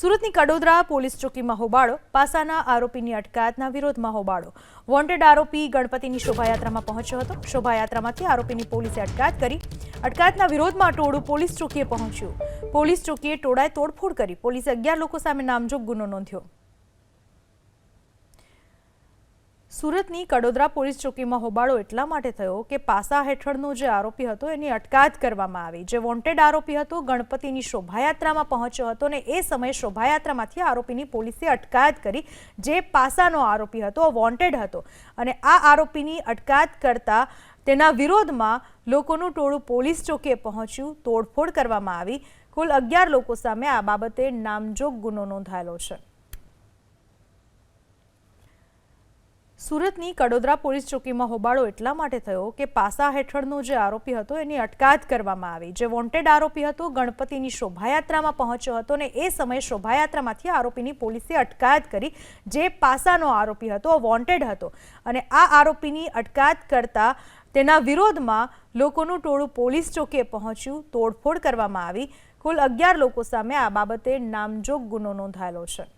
સુરતની કડોદરા પોલીસ ચોકીમાં હોબાળો, પાસાના આરોપીની અટકાયતના વિરોધમાં હોબાળો. વોન્ટેડ આરોપી ગણપતિની શોભાયાત્રામાં પહોંચ્યો હતો. શોભાયાત્રામાંથી આરોપીની પોલીસે અટકાયત કરી. અટકાયતના વિરોધમાં ટોળું પોલીસ ચોકીએ પહોંચ્યું. પોલીસ ચોકીએ ટોળાએ તોડફોડ કરી. પોલીસે અગિયાર લોકો સામે નામજોગ ગુનો નોંધ્યો. સુરતની કડોદરા પોલીસ ચોકીમાં હોબાળો એટલા માટે થયો કે પાસા હેઠળનો જે આરોપી હતો એની અટકાયત કરવામાં આવી. જે વોન્ટેડ આરોપી હતો, ગણપતિની શોભાયાત્રામાં પહોંચ્યો હતો અને એ સમયે શોભાયાત્રામાંથી આરોપીની પોલીસે અટકાયત કરી જે પાસાનો આરોપી હતો વોન્ટેડ હતો. અને આ આરોપીની અટકાયત કરતા તેના વિરોધમાં લોકોનું ટોળું પોલીસ ચોકીએ પહોંચ્યું. તોડફોડ કરવામાં આવી. કુલ અગિયાર લોકો સામે આ બાબતે નામજોગ ગુનો નોંધાયેલો છે. સુરતની કડોદરા પોલીસ ચોકીમાં હોબાળો એટલા માટે થયો કે પાસા હેઠળનો જે આરોપી હતો એની અટકાયત કરવામાં આવી. જે વોન્ટેડ આરોપી હતો, ગણપતિની શોભાયાત્રામાં પહોંચ્યો હતો અને એ સમયે શોભાયાત્રામાંથી આરોપીની પોલીસે અટકાયત કરી જે પાસાનો આરોપી હતો વોન્ટેડ હતો. અને આ આરોપીની અટકાયત કરતા તેના વિરોધમાં લોકોનું ટોળું પોલીસ ચોકીએ પહોંચ્યું. તોડફોડ કરવામાં આવી. કુલ અગિયાર લોકો સામે આ બાબતે નામજોગ ગુનો નોંધાયેલો છે.